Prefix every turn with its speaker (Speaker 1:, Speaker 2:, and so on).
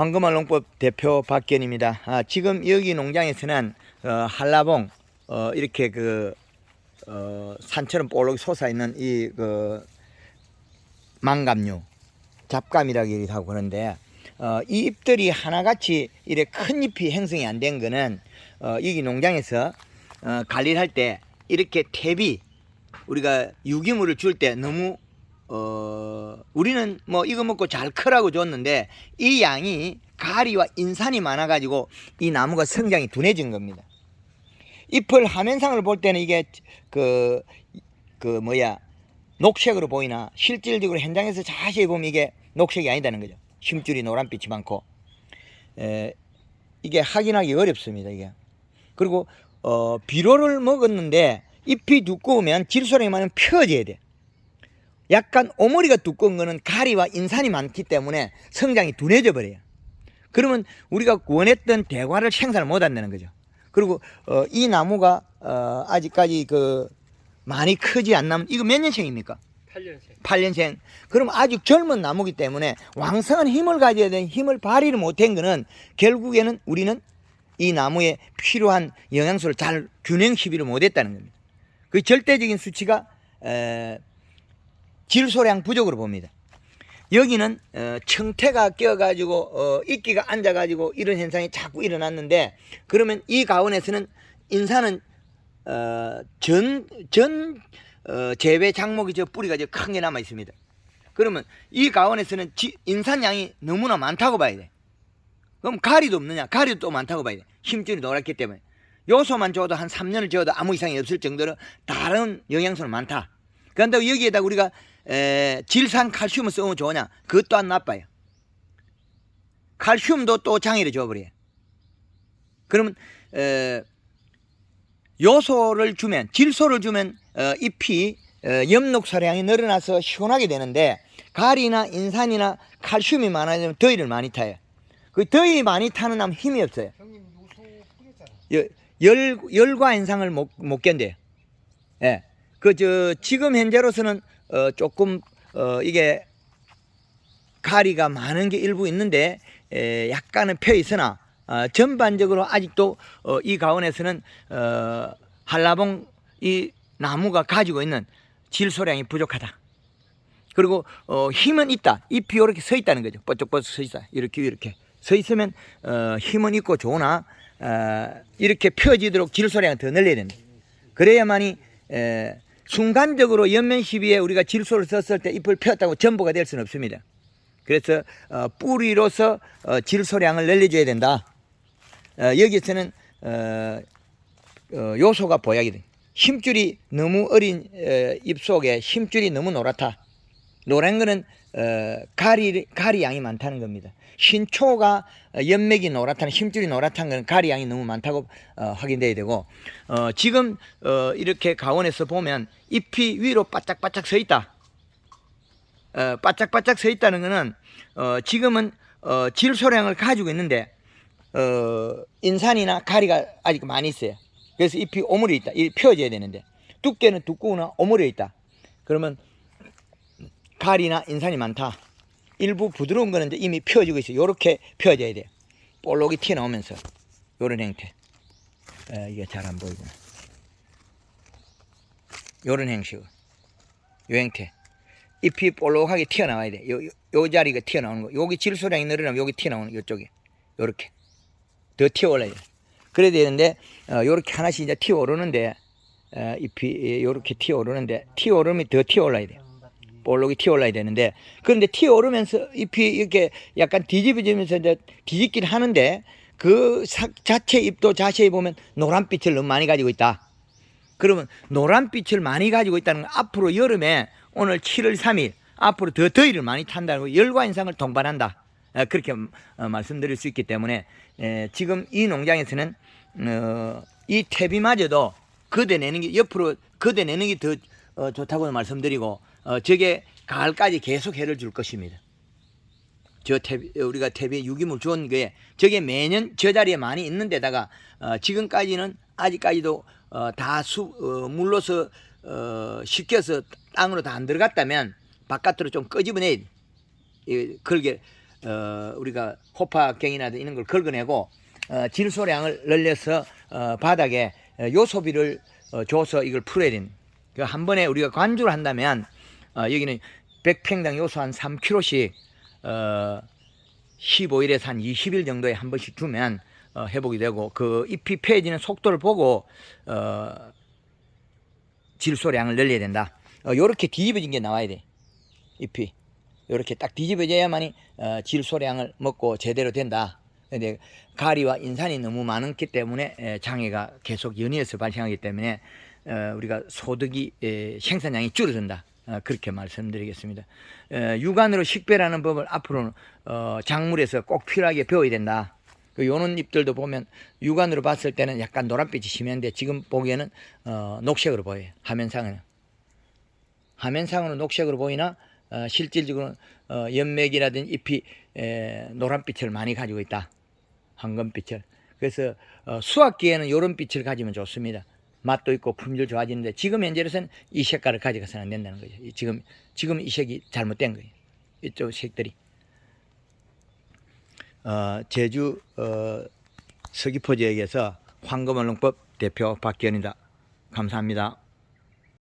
Speaker 1: 황금알 농법 대표 박견입니다. 아, 지금 여기 농장에서는 어, 한라봉 어, 이렇게 그 어, 산처럼 볼록 솟아 있는 이그 망감류 잡감이라기도 하고 그러는데 어, 이 잎들이 하나같이 이래 큰 잎이 형성이 안 된 거는 어, 여기 농장에서 어, 관리를 할 때 이렇게 탭이 우리가 유기물을 줄 때 너무 어 우리는 뭐 이거 먹고 잘 크라고 줬는데 이 양이 가리와 인산이 많아가지고 이 나무가 성장이 둔해진 겁니다. 잎을 화면상을 볼 때는 이게 그, 그 뭐야 녹색으로 보이나 실질적으로 현장에서 자세히 보면 이게 녹색이 아니다는 거죠. 심줄이 노란빛이 많고 에, 이게 확인하기 어렵습니다. 이게 그리고 어, 비료를 먹었는데 잎이 두꺼우면 질소량이 많으면 펴져야 돼. 약간 오머리가 두꺼운 거는 가리와 인산이 많기 때문에 성장이 둔해져 버려요. 그러면 우리가 원했던 대과를 생산을 못 한다는 거죠. 그리고 어, 이 나무가 어, 아직까지 그 많이 크지 않나면 이거 몇 년생입니까?
Speaker 2: 8년생.
Speaker 1: 8년생. 그럼 아주 젊은 나무기 때문에 왕성한 힘을 가져야 되는 힘을 발휘를 못한 거는 결국에는 우리는 이 나무에 필요한 영양소를 잘 균형 시비를 못했다는 겁니다. 그 절대적인 수치가 에, 질소량 부족으로 봅니다. 여기는 어, 청태가 껴가지고 어, 이끼가 앉아가지고 이런 현상이 자꾸 일어났는데 그러면 이 가운데서는 인산은 어, 전, 전 어, 재배 작목이 저 뿌리가 저 큰 게 남아 있습니다. 그러면 이 가운데서는 지, 인산량이 너무나 많다고 봐야 돼. 그럼 가리도 없느냐? 가리도 또 많다고 봐야 돼. 힘줄이 노랗기 때문에. 요소만 줘도 한 3년을 줘도 아무 이상이 없을 정도로 다른 영양소는 많다. 그런데 여기에다 우리가 에, 질산 칼슘을 쓰면 좋으냐? 그것도 안 나빠요. 칼슘도 또 장애를 줘버려요. 그러면 에, 요소를 주면 질소를 주면 어, 잎이 어, 엽록소량이 늘어나서 시원하게 되는데 가리나 인산이나 칼슘이 많아지면 더위를 많이 타요. 그 더위 많이 타는 나무 힘이 없어요. 열 열과 인상을 못, 못 견뎌요. 예. 그 저 지금 현재로서는 어 조금 어 이게 가리가 많은 게 일부 있는데 에 약간은 펴 있으나 어 전반적으로 아직도 어 이 가운데서는 어 한라봉 이 나무가 가지고 있는 질소량이 부족하다. 그리고 어 힘은 있다. 잎이 이렇게 서 있다는 거죠. 뻗쩍뻗쩍 서 있다. 이렇게 이렇게 서 있으면 어 힘은 있고 좋으나 어 이렇게 펴지도록 질소량을 더 늘려야 된다. 그래야만이 에, 순간적으로 연면 시비에 우리가 질소를 썼을 때 잎을 폈다고 전부가 될 수는 없습니다. 그래서 어, 뿌리로서 어, 질소량을 늘려줘야 된다. 어, 여기서는 어, 어, 요소가 보약이 돼. 힘줄이 너무 어린 어, 잎 속에 힘줄이 너무 노랗다. 노란 거는 어, 가리 가리 양이 많다는 겁니다. 신초가 어, 연맥이 노랗다는 힘줄이 노랗다는 것은 가리 양이 너무 많다고 어, 확인돼야 되고 어, 지금 어, 이렇게 가원에서 보면 잎이 위로 바짝바짝 서 있다. 어, 바짝바짝 서 있다는 것은 어, 지금은 어, 질소량을 가지고 있는데 어, 인산이나 가리가 아직 많이 있어요. 그래서 잎이 오므려 있다. 이 펴져야 되는데 두께는 두꺼우나 오므려 있다. 그러면 가리나 인산이 많다. 일부 부드러운 거는 이미 펴지고 있어요. 요렇게 펴져야 돼요. 볼록이 튀어나오면서 요런 형태. 에, 이게 잘 안 보이구나. 요런 형식으로. 요 형태. 잎이 볼록하게 튀어나와야 돼. 요, 요, 요 자리가 튀어나오는 거. 여기 질소량이 늘어나면 여기 튀어나오는 요쪽에. 요렇게. 더 튀어 올라야 돼. 그래야 되는데, 어, 요렇게 하나씩 이제 튀어 오르는데, 어, 잎이 요렇게 튀어 오르는데, 튀어 오르면 더 튀어 올라야 돼요. 볼록이 튀어올라야 되는데 그런데 튀어오르면서 잎이 이렇게 약간 뒤집어지면서 이제 뒤집긴 하는데 그 사- 자체 잎도 자세히 보면 노란빛을 너무 많이 가지고 있다. 그러면 노란빛을 많이 가지고 있다는 건 앞으로 여름에 오늘 7월 3일 앞으로 더 더위를 많이 탄다는 거 열과 인상을 동반한다. 어, 그렇게 어, 말씀드릴 수 있기 때문에 에, 지금 이 농장에서는 어, 이 퇴비마저도 걷어내는 게 옆으로 걷어내는 게더 어, 좋다고 말씀드리고 어, 저게 가을까지 계속 해를 줄 것입니다. 저 퇴비, 우리가 퇴비 유기물 주온 게 저게 매년 저 자리에 많이 있는 데다가 어, 지금까지는 아직까지도 어, 다 수, 어, 물로서 어, 식혀서 땅으로 다 안 들어갔다면 바깥으로 좀 끄집어내야 돼. 이, 그러게 어, 우리가 호파경이나 이런 걸 긁어내고 어, 질소량을 늘려서 어, 바닥에 어, 요소비를 어, 줘서 이걸 풀어야 되는. 그한 번에 우리가 관주를 한다면 어, 여기는 100평당 요소 한 3kg씩 어, 15일에서 한 20일 정도에 한 번씩 주면 어, 회복이 되고 그 잎이 펴지는 속도를 보고 어, 질소량을 늘려야 된다. 어, 요렇게 뒤집어진 게 나와야 돼. 잎이. 요렇게 딱 뒤집어져야만이 어, 질소량을 먹고 제대로 된다. 근데 가리와 인산이 너무 많기 때문에 에, 장애가 계속 연이어서 발생하기 때문에 어, 우리가 소득이 에, 생산량이 줄어든다. 어, 그렇게 말씀드리겠습니다. 에, 육안으로 식별하는 법을 앞으로는 어, 작물에서 꼭 필요하게 배워야 된다. 그 요런 잎들도 보면 육안으로 봤을 때는 약간 노란빛이 심한데 지금 보기에는 어, 녹색으로 보여요. 화면상은. 화면상으로 녹색으로 보이나 어, 실질적으로는 어, 연맥이라든지 잎이 에, 노란빛을 많이 가지고 있다. 황금빛을. 그래서 어, 수확기에는 이런 빛을 가지면 좋습니다. 맛도 있고 품질 좋아지는데 지금 현재로서는 이 색깔을 가져가서는 안 된다는 거죠. 이 지금 지금 이 색이 잘못된 거예요. 이쪽 색들이. 어, 제주 어, 서귀포 지역에서 황금언론법 대표 박기현이다. 감사합니다.